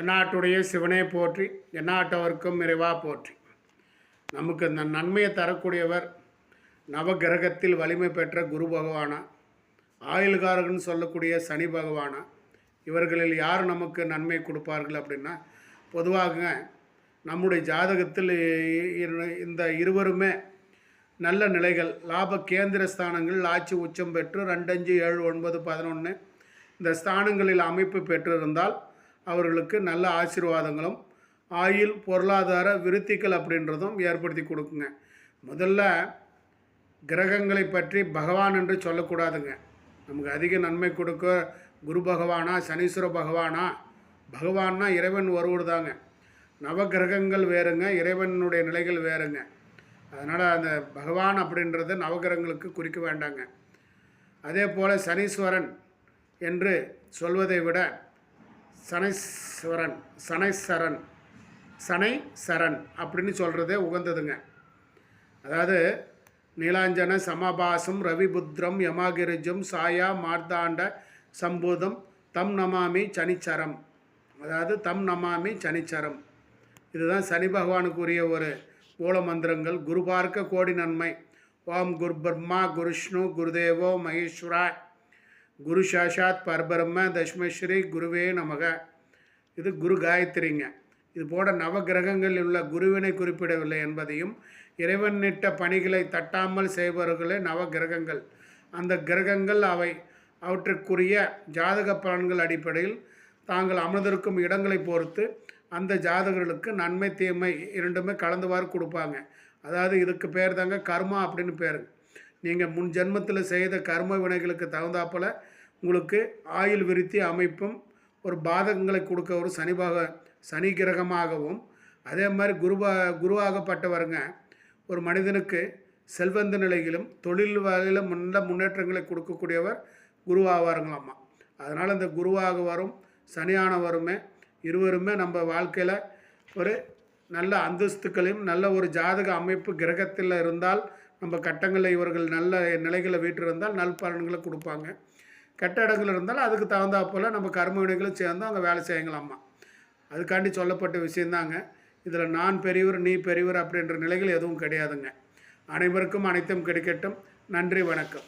தென்னாட்டுடைய சிவனே போற்றி எந்நாட்டவர்க்கும் இறைவா போற்றி. நமக்கு இந்த நன்மையை தரக்கூடியவர் நவகிரகத்தில் வலிமை பெற்ற குரு பகவானா ஆயுள்காரகன் சொல்லக்கூடிய சனி பகவானா இவர்களில் யார் நமக்கு நன்மை கொடுப்பார்கள் அப்படின்னா பொதுவாக நம்முடைய ஜாதகத்தில் இரு- இந்த இருவருமே நல்ல நிலைகள். லாப கேந்திர ஸ்தானங்கள் ஆட்சி உச்சம் பெற்று ரெண்டஞ்சு ஏழு ஒன்பது பதினொன்று இந்த ஸ்தானங்களில் அமைப்பு பெற்றிருந்தால் அவர்களுக்கு நல்ல ஆசீர்வாதங்களும் ஆயுள் பொருளாதார விருத்திகள் அப்படின்றதும் ஏற்படுத்தி கொடுக்குங்க. முதல்ல கிரகங்களை பற்றி பகவான் என்று சொல்லக்கூடாதுங்க. நமக்கு அதிக நன்மை கொடுக்க குரு பகவானா சனீஸ்வர பகவானா? பகவான்னா இறைவன் ஒருவர் தாங்க. நவகிரகங்கள் வேறுங்க இறைவனுடைய நிலைகள் வேறுங்க. அதனால் அந்த பகவான் அப்படின்றத நவகிரகங்களுக்கு குறிக்க வேண்டாங்க. அதே போல் சனீஸ்வரன் என்று சொல்வதை விட சனைஸ்வரன் சனைசரன் சனை சரண் அப்படின்னு சொல்கிறதே உகந்ததுங்க. அதாவது நீலாஞ்சன சமபாசம் ரவிபுத்திரம் யமாகிரிஜம் சாயா மார்த்தாண்ட சம்பூதம் தம் நமாமி சனிச்சரம். அதாவது தம் நமாமி சனிச்சரம். இதுதான் சனி பகவானுக்குரிய ஒரு மூல மந்திரங்கள். குரு பார்க்க கோடி நன்மை. ஓம் குரு பிரம்மா குருஷ்ணு குருதேவோ மகேஸ்வரா குரு சாஷாத் பரபிரம்ம தஷ்மஸ்ரீ குருவே நமக. இது குரு காயத்ரிங்க. இது போல நவகிரகங்களில் உள்ள குருவினை குறிப்பிடவில்லை என்பதையும் இறைவனிட்ட பணிகளை தட்டாமல் செய்பவர்களே நவகிரகங்கள். அந்த கிரகங்கள் அவை அவற்றுக்குரிய ஜாதக பலன்கள் அடிப்படையில் தாங்கள் அமர்ந்திருக்கும் இடங்களை பொறுத்து அந்த ஜாதகர்களுக்கு நன்மை தீமை இரண்டுமே கலந்துவாறு கொடுப்பாங்க. அதாவது இதுக்கு பேர் தாங்க கர்மா அப்படின்னு பேர். நீங்கள் முன் ஜென்மத்தில் செய்த கர்ம வினைகளுக்கு தகுந்தாப்பில் உங்களுக்கு ஆயுள் விருத்தி அமைப்பும் ஒரு பாதகங்களை கொடுக்க ஒரு சனிபாக சனி கிரகமாகவும் அதே மாதிரி குருவா குருவாகப்பட்டவருங்க ஒரு மனிதனுக்கு செல்வந்த நிலையிலும் தொழில் வகையிலும் நல்ல முன்னேற்றங்களை கொடுக்கக்கூடியவர் குருவாவாருங்களாம்மா அதனால் இந்த குருவாக வரும் சனியானவருமே இருவருமே நம்ம வாழ்க்கையில் ஒரு நல்ல அந்தஸ்துக்களையும் நல்ல ஒரு ஜாதக அமைப்பு கிரகத்தில் இருந்தால் நம்ம கட்டங்களில் இவர்கள் நல்ல நிலைகளை வீட்டிருந்தால் நல் பலன்களை கொடுப்பாங்க. கெட்ட இடங்கள் இருந்தால் அதுக்கு தகுந்தாப்போல் நம்ம கர்ம வினைகளும் சேர்ந்து அங்கே வேலை செய்யலாமா? அதுக்காண்டி சொல்லப்பட்ட விஷயந்தாங்க. இதில் நான் பெரியவர் நீ பெரியவர் அப்படின்ற நிலைகள் எதுவும் கிடையாதுங்க. அனைவருக்கும் அனைத்தும் கிடைக்கட்டும். நன்றி வணக்கம்.